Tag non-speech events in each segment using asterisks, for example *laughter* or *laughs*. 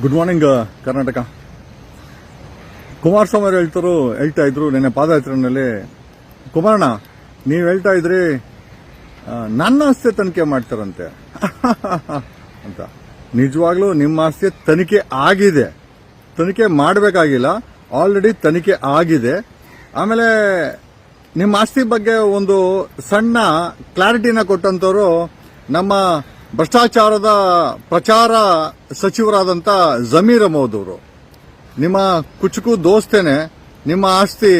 Good morning Karnataka Kumaraswamy ಅವರು ಹೇಳ್ತಾರು ಹೇಳ್ತಾ ಇದ್ರು, ನಿನ್ನೆ ಪಾದಯಾತ್ರೆಯಲ್ಲಿ. ಕುಮಾರಣ್ಣ, ನೀವು ಹೇಳ್ತಾ ಇದ್ರಿ ನನ್ನ ಆಸ್ತಿ ತನಿಖೆ ಮಾಡ್ತಾರಂತೆ. *laughs* ಅಂತ. ನಿಜವಾಗ್ಲೂ ನಿಮ್ಮ ಆಸ್ತಿ ತನಿಖೆ ಆಗಿದೆ. ತನಿಖೆ ಮಾಡಬೇಕಾಗಿಲ್ಲ. ಆಲ್ರೆಡಿ ತನಿಖೆ ಆಗಿದೆ. ಆಮೇಲೆ, ನಿಮ್ಮ ಆಸ್ತಿ ಬಗ್ಗೆ ಒಂದು ಸಣ್ಣ ಕ್ಲಾರಿಟಿನ ಕೊಟ್ಟಂತವರು ನಮ್ಮ ಭ್ರಷ್ಟಾಚಾರದ ಪ್ರಚಾರ ಸಚಿವರಾದಂಥ ಜಮೀರ್ ಅಹಮದ್ ಅವರು ನಿಮ್ಮ ಕುಚುಕು ದೋಸ್ತೇನೆ, ನಿಮ್ಮ ಆಸ್ತಿ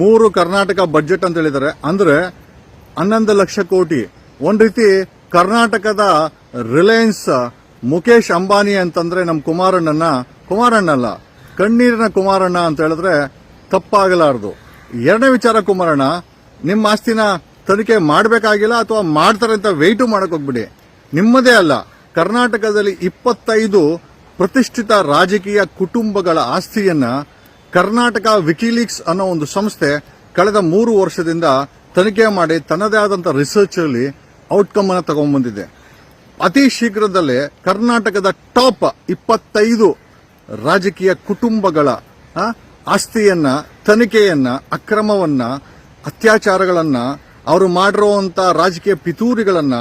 ಮೂರು ಕರ್ನಾಟಕ ಬಜೆಟ್ ಅಂತ ಹೇಳಿದ್ದಾರೆ. ಅಂದ್ರೆ ಹನ್ನೊಂದು ಲಕ್ಷ ಕೋಟಿ. ಒಂದು ರೀತಿ ಕರ್ನಾಟಕದ ರಿಲಯನ್ಸ್ ಮುಖೇಶ್ ಅಂಬಾನಿ ಅಂತಂದ್ರೆ ನಮ್ಮ ಕುಮಾರಣ್ಣನ ಕುಮಾರಣ್ಣಲ್ಲ, ಕಣ್ಣೀರಿನ ಕುಮಾರಣ್ಣ ಅಂತ ಹೇಳಿದ್ರೆ ತಪ್ಪಾಗಲಾರದು. ಎರಡನೇ ವಿಚಾರ ಕುಮಾರಣ್ಣ, ನಿಮ್ಮ ಆಸ್ತಿನ ತನಿಖೆ ಮಾಡಬೇಕಾಗಿಲ್ಲ ಅಥವಾ ಮಾಡ್ತಾರೆ ಅಂತ ವೆಯ್ಟು ಮಾಡಕ್ ಹೋಗ್ಬಿಡಿ. ನಿಮ್ಮದೇ ಅಲ್ಲ, ಕರ್ನಾಟಕದಲ್ಲಿ ಇಪ್ಪತ್ತೈದು ಪ್ರತಿಷ್ಠಿತ ರಾಜಕೀಯ ಕುಟುಂಬಗಳ ಆಸ್ತಿಯನ್ನ ಕರ್ನಾಟಕ ವಿಕಿಲೀಕ್ಸ್ ಅನ್ನೋ ಒಂದು ಸಂಸ್ಥೆ ಕಳೆದ ಮೂರು ವರ್ಷದಿಂದ ತನಿಖೆ ಮಾಡಿ ತನ್ನದೇ ಆದಂಥ ರಿಸರ್ಚ್ ಅಲ್ಲಿ ಔಟ್ಕಮ್ ಅನ್ನ ತಗೊಂಡ್ಬಂದಿದೆ. ಅತಿ ಶೀಘ್ರದಲ್ಲೇ ಕರ್ನಾಟಕದ ಟಾಪ್ ಇಪ್ಪತ್ತೈದು ರಾಜಕೀಯ ಕುಟುಂಬಗಳ ಆಸ್ತಿಯನ್ನ, ತನಿಖೆಯನ್ನ, ಅಕ್ರಮವನ್ನ, ಅತ್ಯಾಚಾರಗಳನ್ನ, ಅವರು ಮಾಡಿರುವಂತ ರಾಜಕೀಯ ಪಿತೂರಿಗಳನ್ನ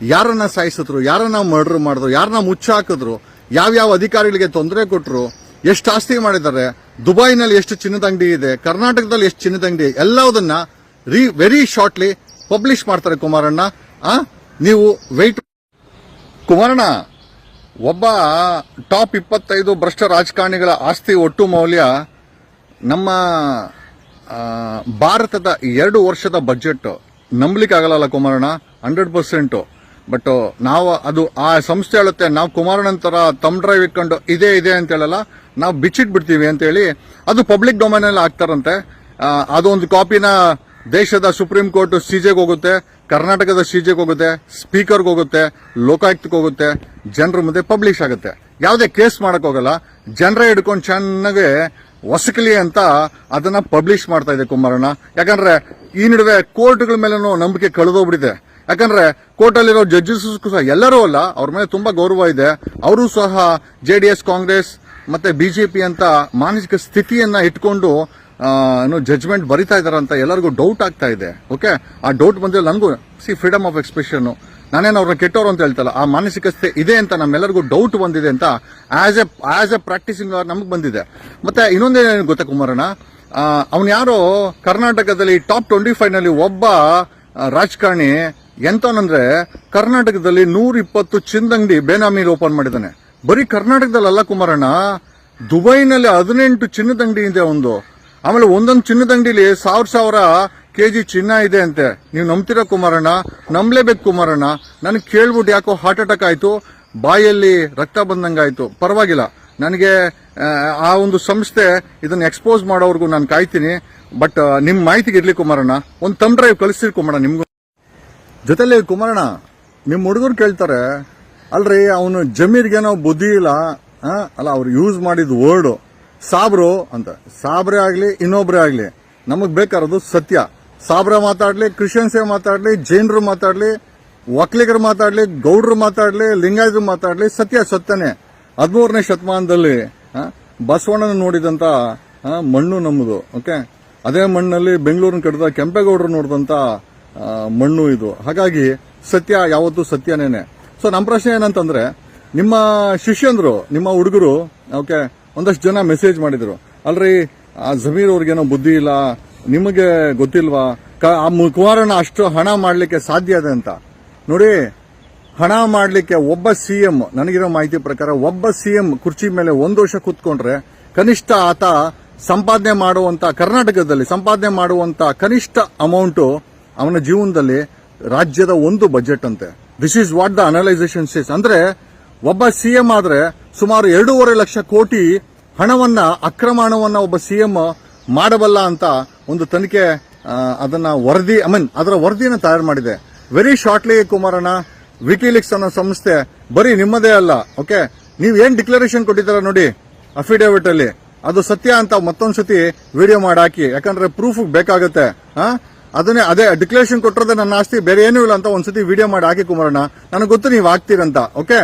ಯಾರನ್ನ ಸಾಯಿಸಿದ್ರು, ಯಾರನ್ನ ಮರ್ಡರ್ ಮಾಡಿದ್ರು, ಯಾರನ್ನ ಮುಚ್ಚಾಕಿದ್ರು, ಯಾವ್ಯಾವ ಅಧಿಕಾರಿಗಳಿಗೆ ತೊಂದರೆ ಕೊಟ್ಟರು ಎಷ್ಟು ಆಸ್ತಿ ಮಾಡಿದ್ದಾರೆ, ದುಬೈನಲ್ಲಿ ಎಷ್ಟು ಚಿನ್ನದ ಅಂಗಡಿ ಇದೆ, ಕರ್ನಾಟಕದಲ್ಲಿ ಎಷ್ಟು ಚಿನ್ನದ ಅಂಗಡಿ ಎಲ್ಲದನ್ನ ರೀ ವೆರಿ ಶಾರ್ಟ್ಲಿ ಪಬ್ಲಿಷ್ ಮಾಡ್ತಾರೆ ಕುಮಾರಣ್ಣ. ಆ, ನೀವು ವೆಯ್ಟ್ ಕುಮಾರಣ್ಣ, ಒಬ್ಬ ಟಾಪ್ ಇಪ್ಪತ್ತೈದು ಭ್ರಷ್ಟ ರಾಜಕಾರಣಿಗಳ ಆಸ್ತಿ ಒಟ್ಟು ಮೌಲ್ಯ ನಮ್ಮ ಭಾರತದ ಎರಡು ವರ್ಷದ ಬಜೆಟ್ ನಂಬಲಿಕ್ಕೆ ಆಗಲ್ಲ ಕುಮಾರಣ್ಣ ಹಂಡ್ರೆಡ್ ಪರ್ಸೆಂಟ್ ಬಟ್ ನಾವು ಅದು ಆ ಸಂಸ್ಥೆ ಹೇಳುತ್ತೆ, ನಾವು ಕುಮಾರನಂತರ ತರ ತಮ್ ಡ್ರೈವ್ ಇಟ್ಕೊಂಡು ಇದೇ, ಇದೆ ಅಂತ ಹೇಳಲ್ಲ, ನಾವು ಬಿಚ್ಚಿಟ್ ಬಿಡ್ತೀವಿ ಅಂತ ಹೇಳಿ ಅದು ಪಬ್ಲಿಕ್ ಡೊಮೈನಲ್ಲಿ ಆಗ್ತಾರಂತೆ. ಅದೊಂದು ಕಾಪಿನ ದೇಶದ ಸುಪ್ರೀಂ ಕೋರ್ಟ್ ಸಿಜೆಗೆ ಹೋಗುತ್ತೆ, ಕರ್ನಾಟಕದ ಸಿಜೆಗೆ ಹೋಗುತ್ತೆ ಸ್ಪೀಕರ್ಗೆ ಹೋಗುತ್ತೆ ಲೋಕಾಯುಕ್ತಕ್ಕೆ ಹೋಗುತ್ತೆ, ಜನರ ಮುಂದೆ ಪಬ್ಲಿಷ್ ಆಗುತ್ತೆ. ಯಾವುದೇ ಕೇಸ್ ಮಾಡಕ್ ಹೋಗಲ್ಲ, ಜನರೇ ಹಿಡ್ಕೊಂಡು ಚೆನ್ನಾಗಿ ಹೊಸಕಲಿ ಅಂತ ಅದನ್ನ ಪಬ್ಲಿಷ್ ಮಾಡ್ತಾ ಇದೆ ಕುಮಾರಣ್ಣ. ಯಾಕಂದ್ರೆ ಈ ನಡುವೆ ಕೋರ್ಟ್ಗಳ ಮೇಲೂ ನಂಬಿಕೆ ಕಳೆದೋಗ್ಬಿಟ್ಟಿದೆ. ಯಾಕಂದ್ರೆ ಕೋರ್ಟ್ ಅಲ್ಲಿರೋ ಜಡ್ಜಸ್ ಸಹ ಎಲ್ಲರೂ ಅಲ್ಲ, ಅವ್ರ ಮೇಲೆ ತುಂಬಾ ಗೌರವ ಇದೆ. ಅವರು ಸಹ ಜೆಡಿಎಸ್, ಕಾಂಗ್ರೆಸ್ ಮತ್ತೆ ಬಿಜೆಪಿ ಅಂತ ಮಾನಸಿಕ ಸ್ಥಿತಿಯನ್ನ ಇಟ್ಕೊಂಡು ಏನು ಜಜ್ಮೆಂಟ್ ಬರಿತಾ ಇದಾರೆ ಅಂತ ಎಲ್ಲರಿಗೂ ಡೌಟ್ ಆಗ್ತಾ ಇದೆ. ಓಕೆ ಆ ಡೌಟ್ ಬಂದ್ರೆ ನನಗೂ ಸಿ ಫ್ರೀಡಮ್ ಆಫ್ ಎಕ್ಸ್ಪ್ರೆಷನ್ ನಾನೇನು ಅವ್ರನ್ನ ಕೆಟ್ಟವರು ಅಂತ ಹೇಳ್ತಲ್ಲ, ಆ ಮಾನಸಿಕ ಸ್ಥಿತಿ ಇದೆ ಅಂತ ನಮ್ಮೆಲ್ಲರಿಗೂ ಡೌಟ್ ಬಂದಿದೆ ಅಂತ as a as a practising ನಮಗೆ ಬಂದಿದೆ. ಮತ್ತೆ ಇನ್ನೊಂದೇನೇನು ಗೊತ್ತಾ ಕುಮಾರಣ್ಣ? ಅವನು ಯಾರೋ ಕರ್ನಾಟಕದಲ್ಲಿ ಟಾಪ್ ಟ್ವೆಂಟಿ ಫೈವ್ನಲ್ಲಿ ಒಬ್ಬ ರಾಜಕಾರಣಿ ಎಂತವನಂದ್ರೆ ಕರ್ನಾಟಕದಲ್ಲಿ ನೂರ ಇಪ್ಪತ್ತು ಚಿಂದಂಗಡಿ ಬೇನಾಮಿಲಿ ಓಪನ್ ಮಾಡಿದ್ದಾನೆ. ಬರೀ ಕರ್ನಾಟಕದಲ್ಲಿ ಅಲ್ಲ ಕುಮಾರಣ್ಣ ದುಬೈನಲ್ಲಿ ಹದಿನೆಂಟು ಚಿನ್ನದ ಅಂಗಡಿ ಇದೆ ಒಂದು. ಆಮೇಲೆ ಒಂದೊಂದು ಚಿನ್ನದ ಅಂಗಡಿಲಿ ಸಾವಿರ ಸಾವಿರ ಕೆಜಿ ಚಿನ್ನ ಇದೆ ಅಂತೆ. ನೀವು ನಂಬ್ತೀರಾ ಕುಮಾರಣ್ಣ? ನಂಬಲೇಬೇಕು ಕುಮಾರಣ್ಣ. ನನಗೆ ಕೇಳ್ಬಿಟ್ಟು ಯಾಕೋ ಹಾರ್ಟ್ ಅಟ್ಯಾಕ್ ಆಯ್ತು. ಬಾಯಲ್ಲಿ ರಕ್ತ ಬಂದಂಗಾಯ್ತು ಪರವಾಗಿಲ್ಲ. ನನಗೆ ಆ, ಆ ಒಂದು ಸಂಸ್ಥೆ ಇದನ್ನು ಎಕ್ಸ್ಪೋಸ್ ಮಾಡೋವರೆಗೂ ನಾನು ಕಾಯ್ತೀನಿ. ಬಟ್ ನಿಮ್ಮ ಮಾಹಿತಿಗೆ ಇರ್ಲಿ ಕುಮಾರಣ್ಣ. ಒಂದು ತಮ್ ಡ್ರೈವ್ ಕಳಿಸ್ತೀರಿ ಕುಮಾರಣ್ಣ ನಿಮ್ಗೂ. ಜೊತೆಲಿ ಕುಮಾರಣ್ಣ ನಿಮ್ಮ ಹುಡುಗರು ಕೇಳ್ತಾರೆ ಅಲ್ರಿ ಅವನು ಜಮೀರ್ಗೇನೋ ಬುದ್ಧಿ ಇಲ್ಲ? ಅಲ್ಲ ಅವ್ರು ಯೂಸ್ ಮಾಡಿದ ವರ್ಡ್ ಸಾಬ್ರು ಅಂತ. ಸಾಬ್ರೆ ಆಗ್ಲಿ ಇನ್ನೊಬ್ರೆ ಆಗ್ಲಿ ನಮಗ್ ಬೇಕಾರದು ಸತ್ಯ. ಸಾಬ್ರ ಮಾತಾಡ್ಲಿ ಕ್ರಿಶ್ಚಿಯನ್ಸೇ ಮಾತಾಡ್ಲಿ ಜೈನರು ಮಾತಾಡ್ಲಿ ಒಕ್ಕಲಿಗರು ಮಾತಾಡ್ಲಿ ಗೌಡ್ರು ಮಾತಾಡ್ಲಿ ಲಿಂಗಾಯತರು ಮಾತಾಡ್ಲಿ ಸತ್ಯ ಸತ್ಯನೇ. ಹದಿಮೂರನೇ ಶತಮಾನದಲ್ಲಿ ಬಸವಣ್ಣನ ನೋಡಿದಂತ ಮಣ್ಣು ನಮ್ಮದು ಓಕೆ ಅದೇ ಮಣ್ಣಲ್ಲಿ ಬೆಂಗಳೂರಿನ ಕಡಿದ ಕೆಂಪೇಗೌಡರು ನೋಡಿದಂತ ಆ, ಮಣ್ಣು ಇದು. ಹಾಗಾಗಿ ಸತ್ಯ ಯಾವತ್ತೂ ಸತ್ಯನೇನೆ. ಸೊ ನಮ್ಮ ಪ್ರಶ್ನೆ ಏನಂತಂದ್ರೆ, ನಿಮ್ಮ ಶಿಷ್ಯಂದ್ರು, ನಿಮ್ಮ ಹುಡುಗರು, ಓಕೆ, ಒಂದಷ್ಟು ಜನ ಮೆಸೇಜ್ ಮಾಡಿದ್ರು. ಅಲ್ರಿ, ಆ ಜಮೀರ್ ಅವ್ರಿಗೇನೋ ಬುದ್ಧಿ ಇಲ್ಲ, ನಿಮಗೆ ಗೊತ್ತಿಲ್ವಾ? ಆ ಮು- ಕುಮಾರಣ್ಣ ಅಷ್ಟು ಹಣ ಮಾಡಲಿಕ್ಕೆ ಸಾಧ್ಯ ಇದೆ ಅಂತ. ನೋಡಿ, ಹಣ ಮಾಡಲಿಕ್ಕೆ ಒಬ್ಬ ಸಿ ಎಂ, ನನಗಿರೋ ಮಾಹಿತಿ ಪ್ರಕಾರ ಒಬ್ಬ ಸಿ ಎಂ ಕುರ್ಚಿ ಮೇಲೆ ಒಂದು ವರ್ಷ ಕೂತ್ಕೊಂಡ್ರೆ, ಕನಿಷ್ಠ ಆತ ಸಂಪಾದನೆ ಮಾಡುವಂತ, ಕರ್ನಾಟಕದಲ್ಲಿ ಸಂಪಾದನೆ ಮಾಡುವಂತ ಕನಿಷ್ಠ ಅಮೌಂಟ್ ಅವನ ಜೀವನದಲ್ಲಿ ರಾಜ್ಯದ ಒಂದು ಬಜೆಟ್ ಅಂತೆ. This is what the analysation says ಅಂದ್ರೆ ಒಬ್ಬ ಸಿಎಂ ಆದ್ರೆ ಸುಮಾರು ಎರಡೂವರೆ ಲಕ್ಷ ಕೋಟಿ ಹಣವನ್ನ ಅಕ್ರಮ ಹಣವನ್ನ ಒಬ್ಬ ಸಿಎಂ ಮಾಡಬಲ್ಲ ಅಂತ ಒಂದು ತನಿಖೆ ಅದನ್ನ ವರದಿ ಐ ಮೀನ್ ಅದರ ವರದಿಯನ್ನು ತಯಾರು ಮಾಡಿದೆ. ವೆರಿ ಶಾರ್ಟ್ಲಿ ಕುಮಾರಣ್ಣ ವಿಕಿಲಿಕ್ಸ್ ಅನ್ನೋ ಸಂಸ್ಥೆ, ಬರೀ ನಿಮ್ಮದೇ ಅಲ್ಲ ಓಕೆ ನೀವು ಏನ್ ಡಿಕ್ಲರೇಷನ್ ಕೊಟ್ಟಿದ್ದೀರಾ ನೋಡಿ ಅಫಿಡೇವಿಟ್ ಅಲ್ಲಿ. ಅದು ಸತ್ಯ ಅಂತ ಮತ್ತೊಂದ್ಸತಿ ವಿಡಿಯೋ ಮಾಡಿ ಹಾಕಿ. ಯಾಕಂದ್ರೆ ಪ್ರೂಫ್ ಬೇಕಾಗುತ್ತೆ ಅದನ್ನೇ ಅದೇ ಡಿಕ್ಲರೇಷನ್ ಕೊಟ್ಟರೆ ನನ್ನ ಆಸ್ತಿ, ಬೇರೆ ಏನೂ ಇಲ್ಲ ಅಂತ ಒಂದ್ಸತಿ ವಿಡಿಯೋ ಮಾಡಿ ಹಾಕಿ ಕುಮಾರಣ್ಣ. ನನಗೆ ಗೊತ್ತು ನೀವು ಹಾಕ್ತೀರಂತ ಓಕೆ